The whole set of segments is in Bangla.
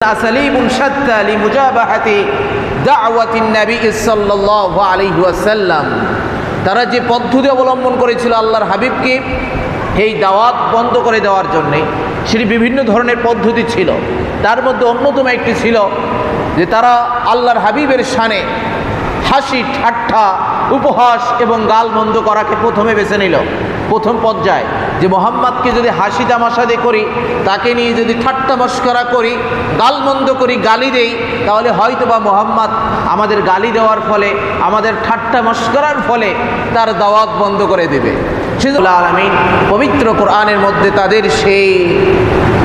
أساليب شتى لمجابهة دعوة النبي صلى الله عليه وسلم তারা যে পদ্ধতি অবলম্বন করেছিল আল্লাহর হাবিবকে এই দাওয়াত বন্ধ করে দেওয়ার জন্যে সেটি বিভিন্ন ধরনের পদ্ধতি ছিল তার মধ্যে অন্যতম একটি ছিল যে তারা আল্লাহর হাবিবের শানে হাসি ঠাট্টা উপহাস এবং গাল বন্ধ করাকে প্রথমে বেছে নিল প্রথম পর্যায়ে, যে মোহাম্মদকে যদি হাসি তামাশা দিয়ে করি, তাকে নিয়ে যদি ঠাট্টা মস্করা করি, গালমন্দ করি, গালি দেই, তাহলে হয়তো বা মোহাম্মদ আমাদের গালি দেওয়ার ফলে, আমাদের ঠাট্টা মস্করার ফলে তার দাওয়াত বন্ধ করে দেবে। পবিত্র কোরআনের মধ্যে তাদের সেই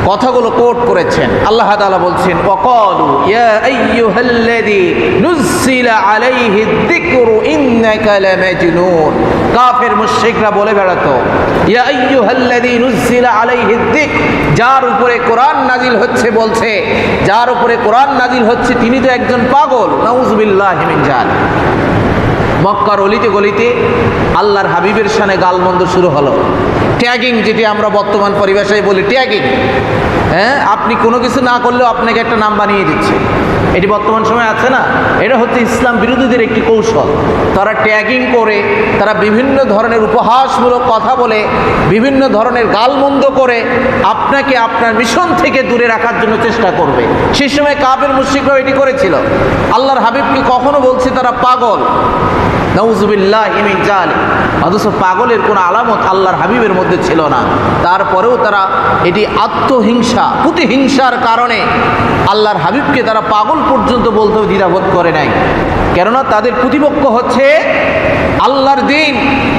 কথাগুলো কোট করেছেন। আল্লাহ বলছেন কাফের বলে বেড়াতো যার উপরে কোরআন নাজিল হচ্ছে বলছে, যার উপরে কোরআন নাজিল হচ্ছে তিনি তো একজন পাগল। নাউজুবিল্লাহি মক্কার অলিতে গলিতে আল্লাহর হাবিবের সানে গালমন্দ শুরু হলো। ট্যাগিং যেটি আমরা বর্তমান পরিভাষায় বলি ট্যাগিং হ্যাঁ আপনি কোনো কিছু না করলেও আপনাকে একটা নাম বানিয়ে দিচ্ছে। এটি বর্তমান সময় আছে না? এটা হচ্ছে ইসলাম বিরোধীদের একটি কৌশল। তারা ট্যাগিং করে, তারা বিভিন্ন ধরনের উপহাসমূলক কথা বলে, বিভিন্ন ধরনের গালমন্দ করে আপনাকে আপনার মিশন থেকে দূরে রাখার জন্য চেষ্টা করবে। সেই সময় কাবের মুশ্রিকরাও এটি করেছিল। আল্লাহর হাবিবকে কখনো বলছে তারা পাগল। অথচ পাগলের কোনো আলামত আল্লাহর হাবিবের মধ্যে ছিল না। তারপরেও তারা এটি আত্মহিংসা, প্রতিহিংসার কারণে আল্লাহর হাবিবকে তারা পাগল পর্যন্ত বলতেও দ্বিধাবোধ করে নাই। কেননা তাদের প্রতিপক্ষ হচ্ছে আল্লাহর দিন।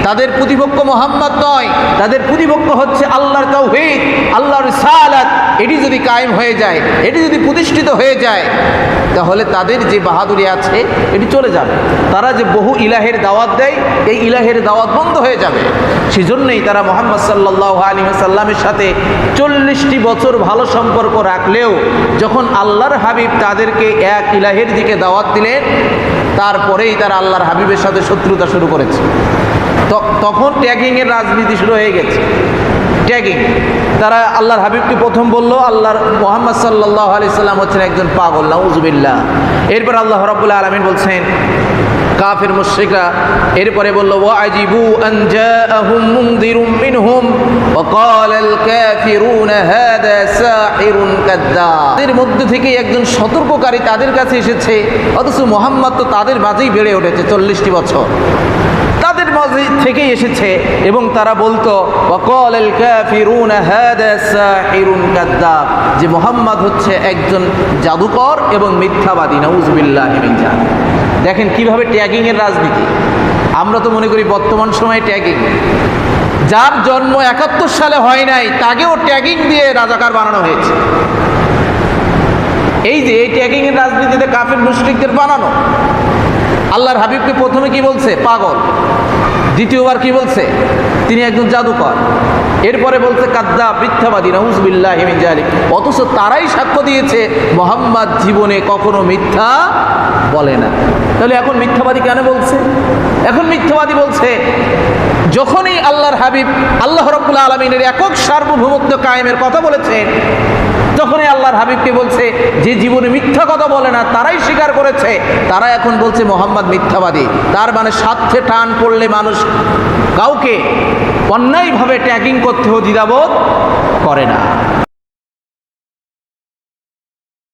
তাদের প্রতিপক্ষ মোহাম্মদ নয়। তাদের প্রতিপক্ষ হচ্ছে আল্লাহর তৌহিদ, আল্লাহর সালাত এটি যদি কায়েম হয়ে যায়, এটি যদি প্রতিষ্ঠিত হয়ে যায়, তাহলে তাদের যে বাহাদুরি আছে, এটি চলে যাবে। তারা যে বহু ইলাহের দাওয়াত দেয়, এই ইলাহের দাওয়াত বন্ধ হয়ে যাবে। সেজন্যই তারা মোহাম্মদ সাল্লাহ আলী সাল্লামের সাথে চল্লিশটি বছর ভালো সম্পর্ক রাখলেও যখন আল্লাহর হাবিব তাদেরকে এক ইলাহের দিকে দাওয়াত দিলেন, তারপরেই তারা আল্লাহর হাবিবের সাথে শত্রুতা শুরু করেছে। তখন ট্যাগিংয়ের রাজনীতি শুরু হয়ে গেছে। ট্যাগিং তারা আল্লাহর হাবিবকে প্রথম বলল, আল্লাহর মোহাম্মদ সাল্লাহ আলি সাল্লাম হচ্ছেন একজন পাগল, নাউজুবিল্লাহ। এরপর আল্লাহ রব্বুল্লাহ আলমিন বলছেন, কাফের মুশরিকরা এরপরে বলল ও আজিবু আন জাআহুম মুনদিরুম মিনহুম, ওয়া এর মধ্যে থেকে একজন সতর্ককারী তাদের কাছে এসেছে, অথচ মোহাম্মদ তো তাদের মাঝেই বেড়ে উঠেছে চল্লিশটি বছর। তাদের মাঝে থেকেই এসেছে এবং তারা বলতো সাহিরুন কাদ্দাব যে মোহাম্মদ হচ্ছে একজন জাদুকর এবং মিথ্যাবাদী, নাউজুবিল্লাহি দেখেন কীভাবে ট্যাগিং এর রাজনীতি। আমরা তো মনে করি বর্তমান সময়ে ট্যাগিং। যার জন্ম একাত্তর সালে হয় নাই, তাকেও ট্যাগিং দিয়ে রাজাকার বানানো হয়েছে। এই যে এই ট্যাগিং এর রাজনীতিতে কাফের মুশরিকদের বানানো। আল্লাহর হাবিবকে প্রথমে কি বলছে? পাগল। দ্বিতীয়বার কি বলছে? তিনি একজন জাদুকর। এরপরে বলছে কাদ্দা মিথ্যাবাদী জালিক। অথচ তারাই সাক্ষ্য দিয়েছে, মোহাম্মদ জীবনে কখনো মিথ্যা বলে না। তাহলে এখন মিথ্যাবাদী কেন বলছে? এখন মিথ্যাবাদী বলছে, যখনই আল্লাহর হাবিব আল্লাহ রব্বুল আলমিনের একক সার্বভৌমত্ব কায়েমের কথা বলেছেন যখনই আল্লাহর হাবিবকে বলছে, যে জীবনে মিথ্যা কথা বলে না, তারাই স্বীকার করেছে, তারা এখন বলছে, মোহাম্মদ মিথ্যাবাদী। তার মানে স্বার্থে টান পড়লে মানুষ কাউকে অন্যায়ভাবে ট্যাগিং করতেও দ্বিধাবোধ করে না।